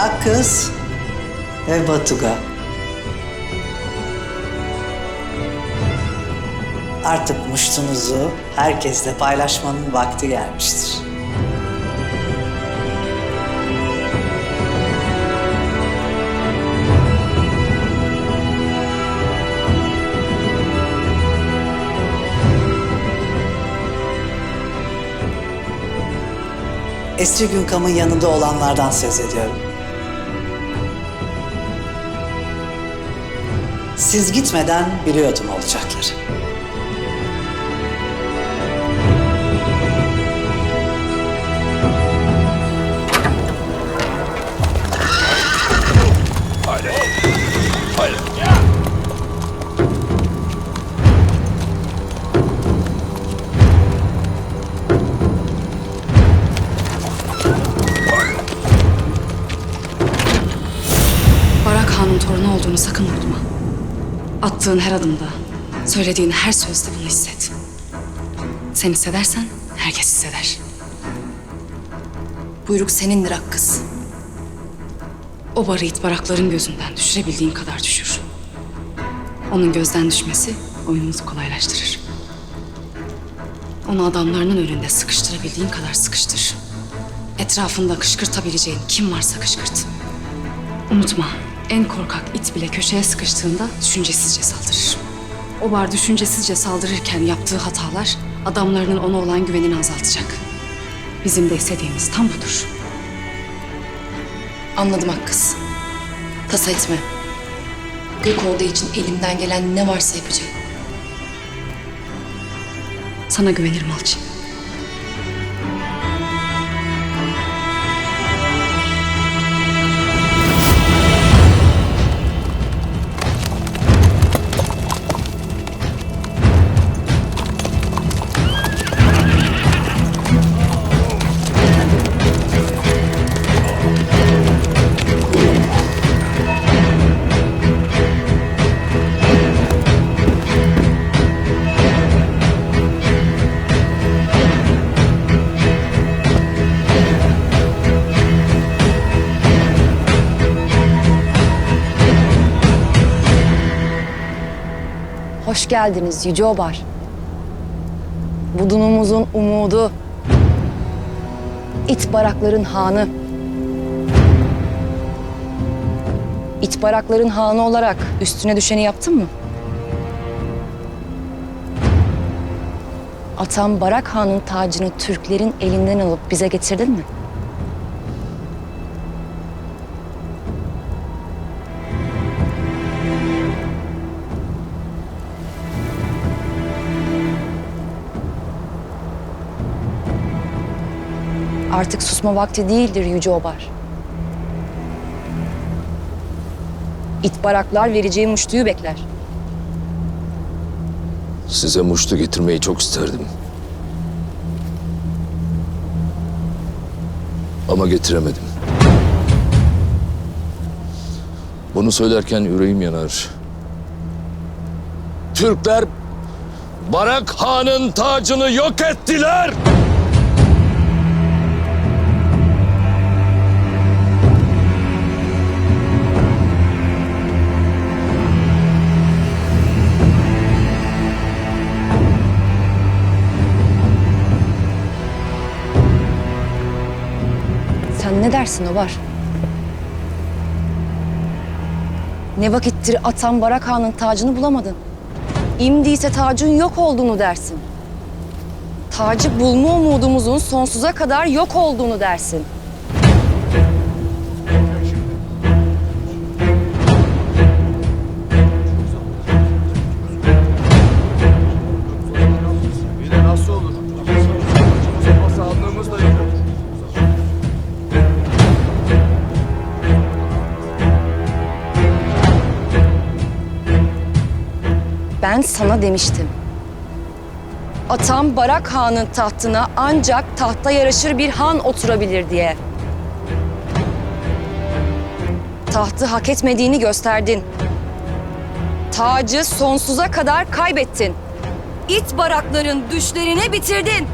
Akkız ve Batuga. Artık muştunuzu herkesle paylaşmanın vakti gelmiştir. Esri Günkam'ın yanında olanlardan söz ediyorum. Siz gitmeden biliyordum olacakları. Barak Han'ın torunu olduğunu sakın unutma. Attığın her adımda, söylediğin her sözde bunu hisset. Sen hissedersen herkes hisseder. Buyruk senindir Akkız. O barı it barakların gözünden düşürebildiğin kadar düşür. Onun gözden düşmesi oyunumuzu kolaylaştırır. Onu adamlarının önünde sıkıştırabildiğin kadar sıkıştır. Etrafında kışkırtabileceğin kim varsa kışkırt. Unutma, en korkak it bile köşeye sıkıştığında düşüncesizce saldırır. O bar düşüncesizce saldırırken yaptığı hatalar adamlarının ona olan güvenini azaltacak. Bizim de istediğimiz tam budur. Anladım Akkız. Tasa etme. Gökorda için elimden gelen ne varsa yapacağım. Sana güvenirim Alçı. Hoş geldiniz Yüce Obar. Budunumuzun umudu. İt barakların hanı. İt barakların hanı olarak üstüne düşeni yaptın mı? Atam Barak Han'ın tacını Türklerin elinden alıp bize getirdin mi? Artık susma vakti değildir Yüce Obar. İt baraklar vereceği muştuyu bekler. Size muştu getirmeyi çok isterdim. Ama getiremedim. Bunu söylerken yüreğim yanar. Türkler Barak Han'ın tacını yok ettiler. Sen ne dersin Obar? Ne vakittir atan Barak Han'ın tacını bulamadın. İmdiyse tacın yok olduğunu dersin. Tacı bulma umudumuzun sonsuza kadar yok olduğunu dersin. Ben sana demiştim. Atam Barak Han'ın tahtına ancak tahta yaraşır bir han oturabilir diye. Tahtı hak etmediğini gösterdin. Tacı sonsuza kadar kaybettin. İt barakların düşlerini bitirdin.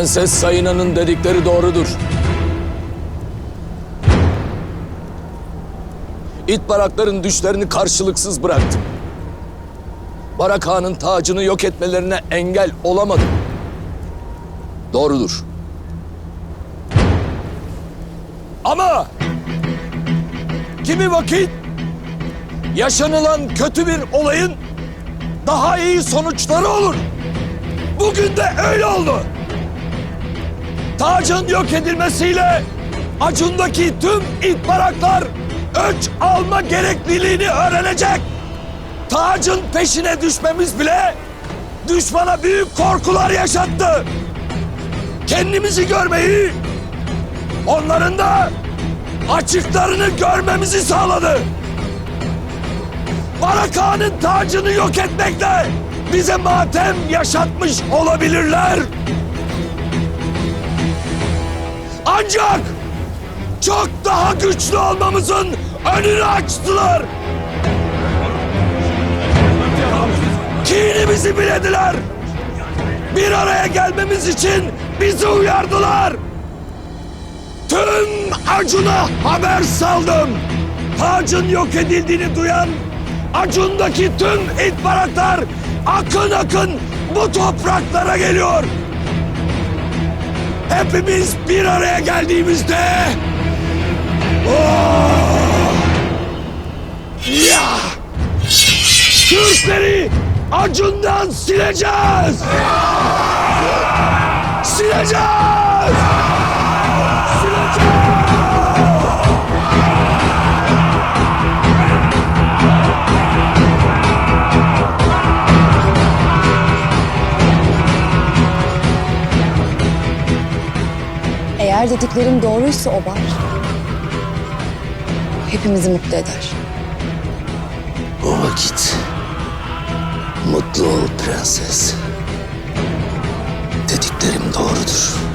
Prenses Sayına'nın dedikleri doğrudur. İt barakların düşlerini karşılıksız bıraktım. Barak Han'ın tacını yok etmelerine engel olamadım. Doğrudur. Ama kimi vakit yaşanılan kötü bir olayın daha iyi sonuçları olur. Bugün de öyle oldu. Tacın yok edilmesiyle Acun'daki tüm it baraklar öç alma gerekliliğini öğrenecek. Tacın peşine düşmemiz bile düşmana büyük korkular yaşattı. Kendimizi görmeyi, onların da açıklarını görmemizi sağladı. Baraka'nın tacını yok etmekle bize matem yaşatmış olabilirler. Ancak çok daha güçlü olmamızın önünü açtılar. Kinimizi bilediler. Bir araya gelmemiz için bizi uyardılar. Tüm Acun'a haber saldım. Tacın yok edildiğini duyan Acun'daki tüm it baraklar akın akın bu topraklara geliyor. Hepimiz bir araya geldiğimizde Oh! Ya! Türkleri sileceğiz! Sileceğiz! Sileceğiz! Eğer dediklerim doğruysa Obar, hepimizi mutlu eder. O vakit mutlu ol prenses. Dediklerim doğrudur.